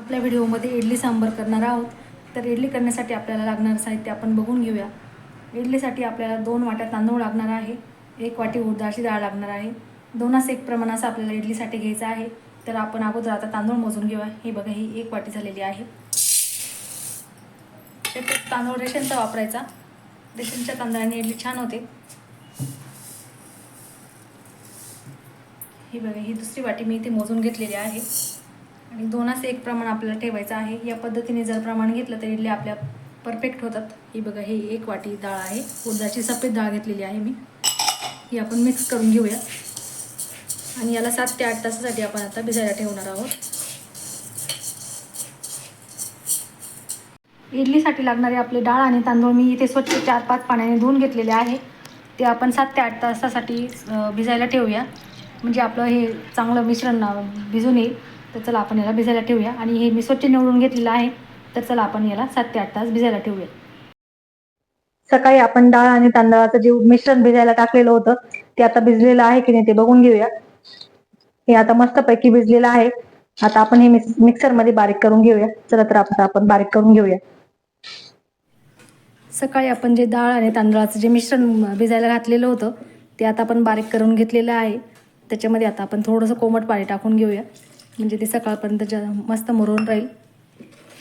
आपल्या व्हिडिओमध्ये इडली सांबर करणार आहोत. तर इडली करण्यासाठी आपल्याला लागणारं साहित्य आपण बघून घेऊया. इडलीसाठी आपल्याला दोन वाट्या तांदूळ लागणार आहे. एक वाटी उडदाची डाळ लागणार आहे. दोनास एक प्रमाणाचा आपल्याला इडलीसाठी घ्यायचं आहे. तर आपण अगोदर आता तांदूळ मोजून घेऊया. हे बघा ही एक वाटी झालेली आहे. तांदूळ रेशनचा वापरायचा. रेशनच्या तांदळाने इडली छान होते. ही बघा ही दुसरी वाटी मी इथे मोजून घेतलेली आहे. आणि दोनास एक प्रमाण आपल्याला ठेवायचं आहे. या पद्धतीने जर प्रमाण घेतलं तर इडली आपल्या परफेक्ट होतात. ही बघा ही एक वाटी डाळ आहे. उडदाची सफेद डाळ घेतलेली आहे मी. ही आपण मिक्स करून घेऊया. आणि याला सात ते आठ तासासाठी आपण आता भिजायला ठेवणार आहोत. इडलीसाठी लागणारे आपले डाळ आणि तांदूळ मी इथे स्वच्छ चार पाच पाण्याने धुवून घेतलेले आहे. ते आपण सात ते आठ तासासाठी भिजायला ठेवूया. म्हणजे आपलं हे चांगलं मिश्रण भिजून येईल. तर चला आपण याला भिजायला ठेवूया. आणि हे मी स्वच्छ निवडून घेतलेलं आहे. तर चला आपण याला सात ते आठ तास भिजायला ठेवूया. सकाळी आपण डाळ आणि तांदळाचं जे मिश्रण भिजायला टाकलेलं होतं ते आता भिजलेलं आहे की नाही ते बघून घेऊया. हे आता मस्तपैकी भिजलेलं आहे. आता आपण हे मिक्स मिक्सरमध्ये बारीक करून घेऊया. चला तर आपण आपण बारीक करून घेऊया. सकाळी आपण जे डाळ आणि तांदळाचं जे मिश्रण भिजायला घातलेलं होतं ते आता आपण बारीक करून घेतलेलं आहे. त्याच्यामध्ये आता आपण थोडंसं कोमट पाणी टाकून घेऊया. म्हणजे ते सकाळपर्यंत जा मस्त मुरून राहील.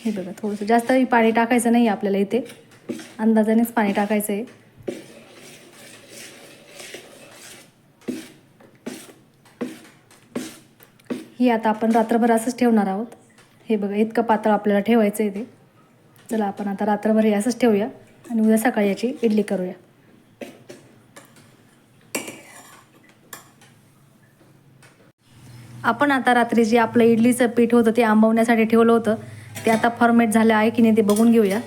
हे बघा थोडंसं जास्त पाणी टाकायचं नाही आपल्याला इथे. अंदाजानेच पाणी टाकायचं आहे ही आता आपण रात्रभर असंच ठेवणार आहोत. हे बघा इतकं पातळ आपल्याला ठेवायचं आहे ते. चला आपण आता रात्रभर हे असंच ठेवूया आणि उद्या सकाळी याची इडली करूया. आपण आता रात्री जे आपलं इडलीचं पीठ होतं ते आंबवण्यासाठी ठेवलं होतं ते आता फॉर्मेट झालं आहे की नाही ते बघून घेऊया.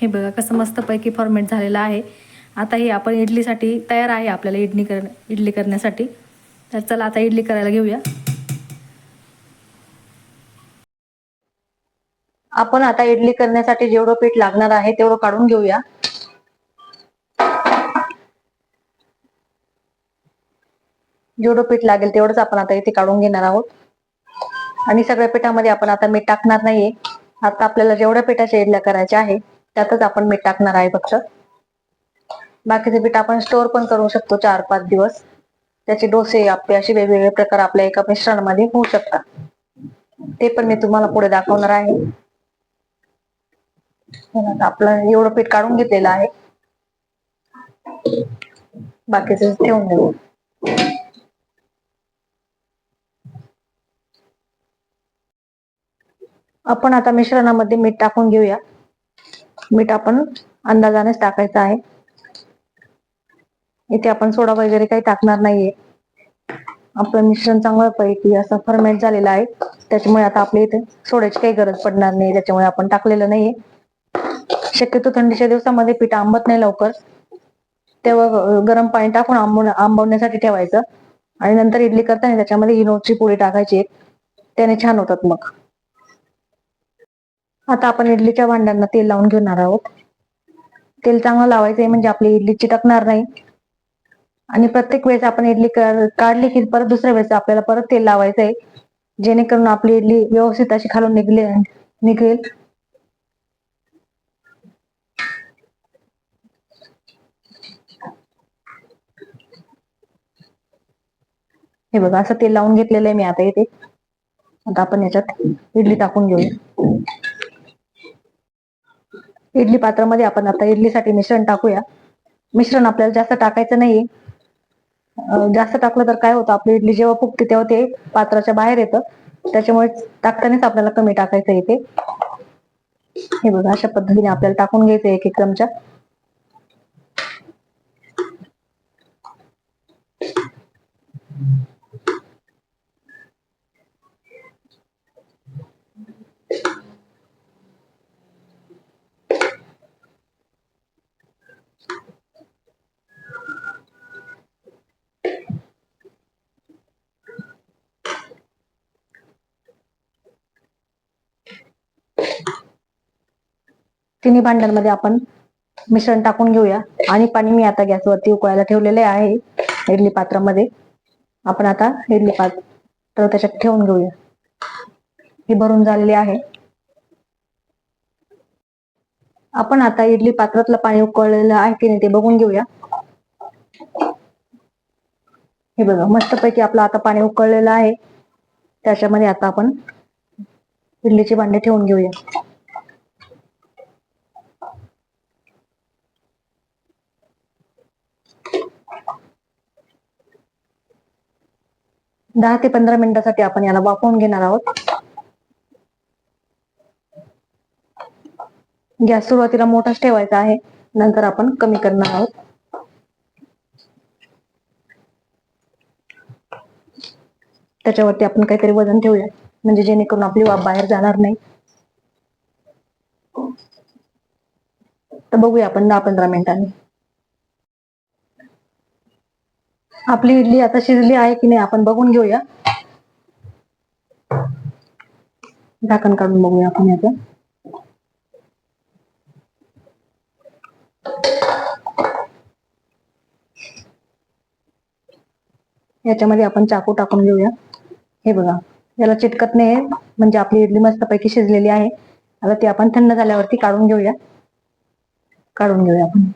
हे बघा कसं मस्तपैकी फॉर्मेट झालेलं आहे. आता हे आपण इडलीसाठी तयार आहे आपल्याला इडली कर इडली करण्यासाठी. तर चला आता इडली करायला घेऊया. आपण आता इडली करण्यासाठी जेवढं पीठ लागणार आहे तेवढं काढून घेऊया. जेवढं पीठ लागेल तेवढंच आपण आता इथे काढून घेणार आहोत. आणि सगळ्या पिठामध्ये आपण आता मीठ टाकणार नाहीये. आता आपल्याला जेवढ्या पिठाच्या इडल्या करायच्या आहे त्यातच आपण मीठ टाकणार आहे फक्त. बाकीचे पीठ आपण स्टोअर पण करू शकतो चार पाच दिवस. त्याचे डोसे आपले असे वेगवेगळे प्रकार आपल्या एका मिश्रणामध्ये होऊ शकतात. ते पण मी तुम्हाला पुढे दाखवणार आहे. आपलं एवढं पीठ काढून घेतलेलं आहे. बाकीचं ठेवून देऊ. आपण आता मिश्रणामध्ये मीठ टाकून घेऊया. मीठ आपण अंदाजानेच टाकायचं आहे. इथे आपण सोडा वगैरे काही टाकणार नाहीये. आपलं मिश्रण चांगलं पैकी असं फर्मेंट झालेलं आहे. त्याच्यामुळे आता आपल्या इथे सोड्याची काही गरज पडणार नाही. त्याच्यामुळे आपण टाकलेलं नाहीये. शक्यतो थंडीच्या दिवसामध्ये पीठ आंबत नाही लवकर. तेव्हा गरम पाणी टाकून आंबवण्या आंबवण्यासाठी ठेवायचं. आणि नंतर इडली करताना त्याच्यामध्ये इनोची पोळी टाकायची. त्याने छान होतात मग. आता आपण इडलीच्या भांड्यांना तेल लावून घेणार आहोत. तेल चांगलं लावायचं आहे म्हणजे आपली इडली चिटकणार नाही. आणि प्रत्येक वेळेस आपण इडली काढली की परत दुसऱ्या वेळेस आपल्याला परत तेल लावायचं आहे जेणेकरून आपली इडली व्यवस्थित अशी खालून निघले निघेल. हे बघा असं तेल लावून घेतलेलं आहे मी आता इथे. आता आपण याच्यात इडली टाकून घेऊया. इडली पात्रामध्ये आपण आता इडलीसाठी मिश्रण टाकूया. मिश्रण आपल्याला जास्त टाकायचं नाही जास्त टाकलं तर काय होतं आपली इडली जेव्हा फुगते तेव्हा ते पात्राच्या बाहेर येतं. त्याच्यामुळे टाकतानाच आपल्याला कमी टाकायचं येते हे बघा अशा पद्धतीने आपल्याला टाकून घ्यायचं एक एक चमचा. तिन्ही भांड्यांमध्ये आपण मिश्रण टाकून घेऊया. आणि पाणी मी आता गॅसवरती उकळायला ठेवलेले आहे. इडली पात्रामध्ये. आपण आता इडली पात्र त्याच्यात ठेवून घेऊया. हे भरून झालेली आहे. आपण आता इडली पात्रातलं पाणी उकळलेलं आहे की नाही ते बघून घेऊया. हे बघा मस्तपैकी आपलं आता पाणी उकळलेलं आहे. त्याच्यामध्ये आता आपण इडलीची भांडे ठेवून घेऊया. दहा ते पंधरा मिनिटासाठी आपण याला वाफवून घेणार आहोत. गॅस सुरुवातीला मोठाच ठेवायचा आहे नंतर आपण कमी करणार आहोत. त्याच्यावरती आपण काहीतरी वजन ठेवूया म्हणजे जेणेकरून आपली वाफ बाहेर जाणार नाही. तर बघूया आपण दहा पंधरा मिनिटांनी. आपली इडली आता शिजली आहे की नाही आपण बघून घेऊया. झाकण काढून बघूया आपण याचं. याच्यामध्ये आपण चाकू टाकून घेऊया. हे बघा याला चिटकत नाही म्हणजे आपली इडली मस्तपैकी शिजलेली आहे. आता ती आपण थंड झाल्यावरती काढून घेऊया. काढून घेऊया आपण.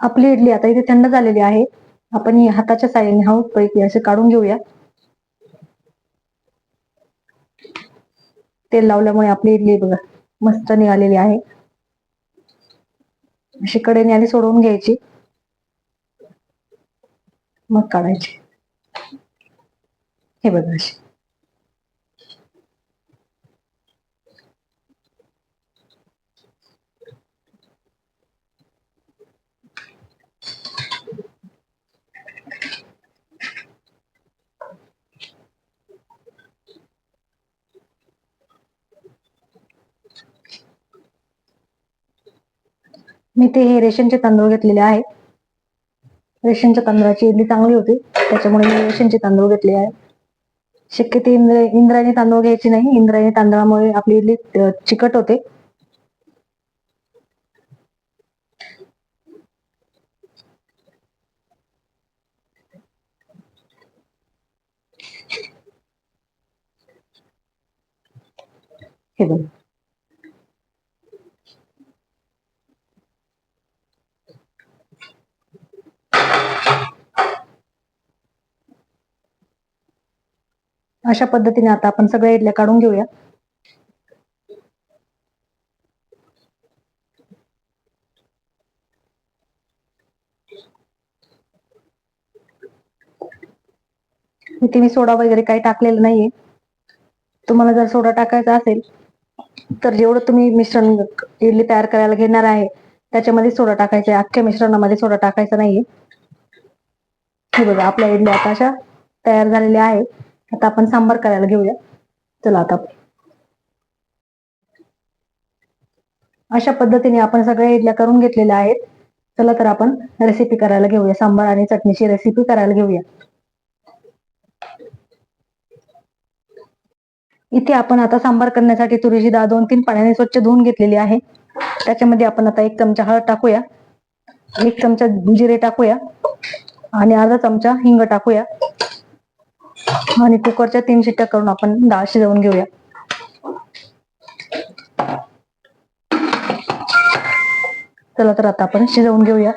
आपली इडली आता इथे थंड झालेली आहे. आपण हाताच्या साह्याने हा पैकी असे काढून घेऊया. तेल लावल्यामुळे आपली इडली बघा मस्त निघालेली आहे. अशी कडेने आधी सोडवून घ्यायची. मग काढायची. हे बघा अशी. मी ते हे रेशनचे तांदूळ घेतलेले आहेत रेशनच्या तांदळाची इडली चांगली होती. त्याच्यामुळे मी रेशनचे तांदूळ घेतले आहे. शक्यतो इंद्र इंद्रायणी तांदूळ घ्यायचे नाही. इंद्रायणी तांदळामुळे आपली इडली चिकट होते. हे बघ. अशा पद्धतीने आता आपण सगळ्या इडल्या काढून घेऊया. इथे मी सोडा वगैरे काही टाकलेलं नाहीये. तुम्हाला जर सोडा टाकायचा असेल तर जेवढं तुम्ही मिश्रण इडली तयार करायला घेणार आहे त्याच्यामध्ये सोडा टाकायचा आहे. अख्ख्या मिश्रणामध्ये सोडा टाकायचा नाहीये. हे बघा आपल्या इडल्या आता अशा तयार झालेल्या आहेत. आता आपण सांबार करायला घेऊया. चला आता. अशा पद्धतीने आपण सगळ्या इडल्या करून घेतलेल्या आहेत. चला तर आपण रेसिपी करायला घेऊया. सांबार आणि चटणीची रेसिपी करायला घेऊया. इथे आपण आता सांबार करण्यासाठी तुरीची डाळ दोन तीन पाण्याने स्वच्छ धुवून घेतलेली आहे. त्याच्यामध्ये आपण आता एक चमचा हळद टाकूया. एक चमचा जिरे टाकूया. आणि अर्धा चमचा हिंग टाकूया. आणि कुकरच्या तीन शिट्ट्या करून आपण डाळ शिजवून घेऊया. चला तर आता आपण शिजवून घेऊया.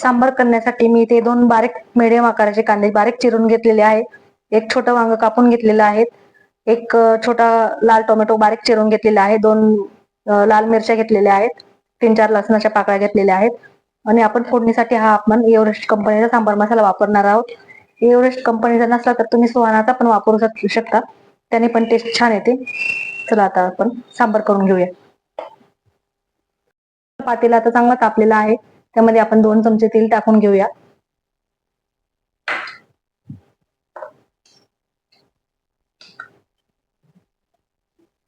सांबार करण्यासाठी मी ते दोन बारीक मिडियम आकाराचे कांदे बारीक चिरून घेतलेले आहे एक छोटं वांग कापून घेतलेलं आहे. एक छोटा लाल टोमॅटो बारीक चिरून घेतलेला आहे. दोन लाल मिरच्या घेतलेल्या आहेत. तीन चार लसणाच्या पाकळ्या घेतलेल्या आहेत. आणि आपण फोडणीसाठी हा आपण एव्हरेस्ट कंपनीचा सांबार मसाला वापरणार आहोत. एव्हरेस्ट कंपनीचा नसला तर तुम्ही सुहानाचा पण वापरू शक- शकता. त्याने पण टेस्ट छान येते. चला आता आपण सांबार करून घेऊया. पातेला आता चांगला तापलेला आहे. त्यामध्ये आपण दोन चमचे तेल टाकून घेऊया.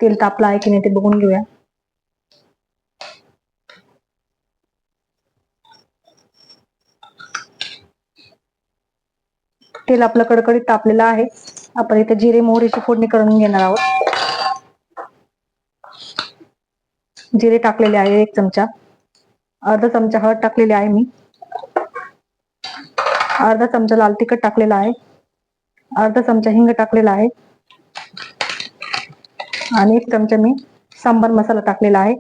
तेल तापलं आहे की नाही ते बघून घेऊया. तेल आपलं कडकडीत तापलेलं आहे. आपण इथे जिरे मोहरीची फोडणी करून घेणार आहोत. जिरे टाकलेले आहे एक चमचा. अर्धा चमचा हळद टाकलेली आहे मी. अर्धा चमचा लाल तिखट टाकलेला आहे. अर्धा चमचा हिंग टाकलेला आहे. आणि एक चमचा मी सांबार मसाला टाकलेला आहे.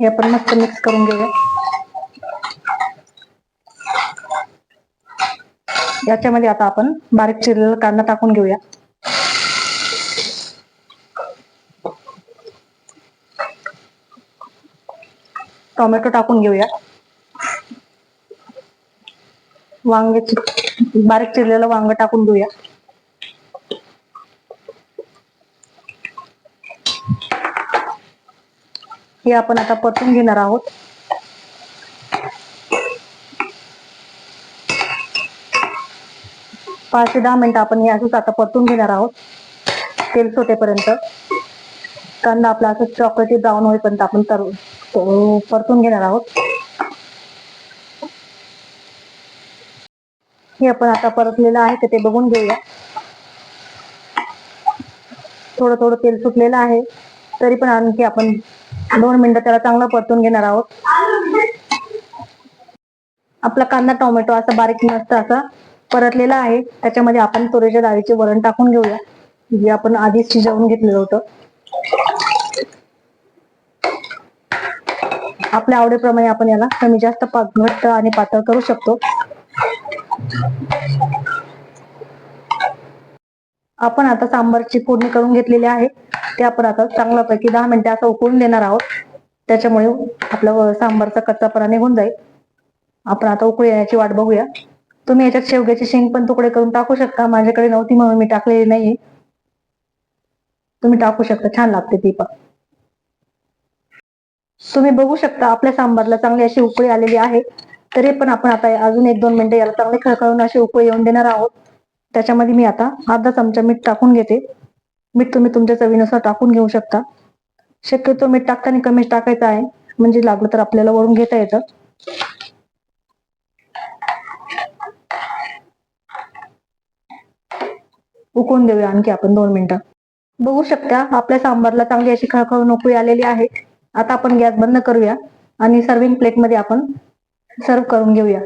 हे आपण मस्त मिक्स करून घेऊया. याच्यामध्ये आता आपण बारीक चिरलेला कांदा टाकून घेऊया. टोमॅटो टाकून घेऊया. वांग्याची बारीक चिरलेलं वांग टाकून घेऊया. हे आपण आता परतून घेणार आहोत. पाच ते दहा मिनिटं आपण हे असंच आता परतून घेणार आहोत. तेल सोटेपर्यंत. कांदा आपला असं चॉकलेटी ब्राऊन होईपर्यंत आपण तर तो परतून घेणार आहोत. हे आपण आता परतलेलं आहे का ते बघून घेऊया. थोडं थोडं तेल सुटलेलं आहे तरी पण आणखी आपण दोन मिनिटं त्याला चांगलं परतून घेणार आहोत. आपला कांदा टोमॅटो असा बारीक मस्त असा परतलेला आहे. त्याच्यामध्ये आपण तुरीच्या डाळीचे वरण टाकून घेऊया जे आपण आधीच शिजवून घेतलेलं होतं. आपल्या आवडीप्रमाणे आपण याला कमी जास्त घट्ट आणि पातळ करू शकतो. आपण आता सांबारची फोडणी करून घेतलेली आहे. ते आपण आता चांगल्यापैकी दहा मिनिटं असं उकळून देणार आहोत. त्याच्यामुळे आपलं सांबारचा कच्चापणा निघून जाईल. आपण आता उकळी येण्याची वाट बघूया. तुम्ही याच्यात शेवग्याचे शेंग पण तुकडे करून टाकू शकता. माझ्याकडे नव्हती म्हणून मी टाकलेली नाही तुम्ही टाकू शकता. छान लागते ती पण. तुम्ही बघू शकता आपल्या सांबारला चांगली अशी उकळी आलेली आहे. तरी पण आपण आता अजून एक दोन मिनिटं याला चांगले खळखळून अशी उकळी येऊन देणार आहोत. त्याच्यामध्ये मी आता अर्धा चमचा मीठ टाकून घेते. मीठ तुम्ही तुमच्या चवीनुसार टाकून घेऊ शकता. शक्यतो मीठ टाकताना कमीच टाकायचं आहे. म्हणजे लागलं तर आपल्याला वरून घेता येतं. उकळून देऊया आणखी आपण दोन मिनिटं. बघू शकता आपल्या सांबारला चांगली अशी खळखळून उकळी आलेली आहे. आता आपण गॅस बंद करूया आणि सर्विंग प्लेटमध्ये आपण सर्व करून घेऊया.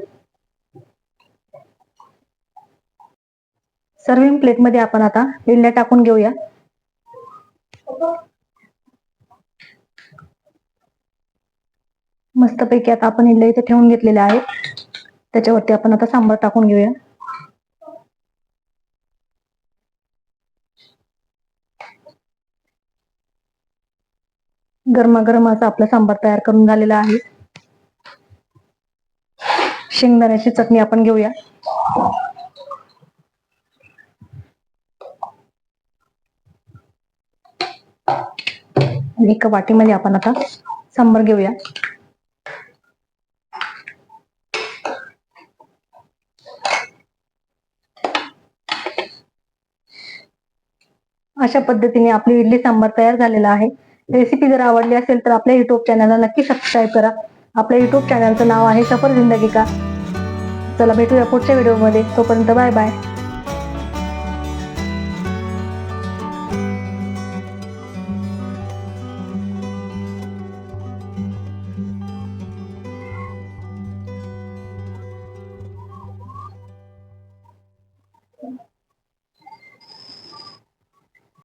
सर्विंग प्लेटमध्ये आपण आता इडल्या टाकून घेऊया. मस्तपैकी आता आपण इडल्या इथे ठेवून घेतलेल्या आहेत. त्याच्यावरती आपण आता सांबार टाकून घेऊया. गरमागरम असा आपला सांबार तयार करून झालेला आहे. शेंगदाण्याची चटणी आपण घेऊया. आणि एका वाटीमध्ये आपण आता सांबार घेऊया. अशा पद्धतीने आपली इडली सांबार तयार झालेला आहे. रेसिपी जर आवडली असेल तर आपल्या युट्यूब चॅनलला नक्की सबस्क्राईब करा. आपल्या युट्यूब चॅनलचं नाव आहे सफर जिंदगी का. चला भेटूया पुढच्या व्हिडिओमध्ये तोपर्यंत बाय बाय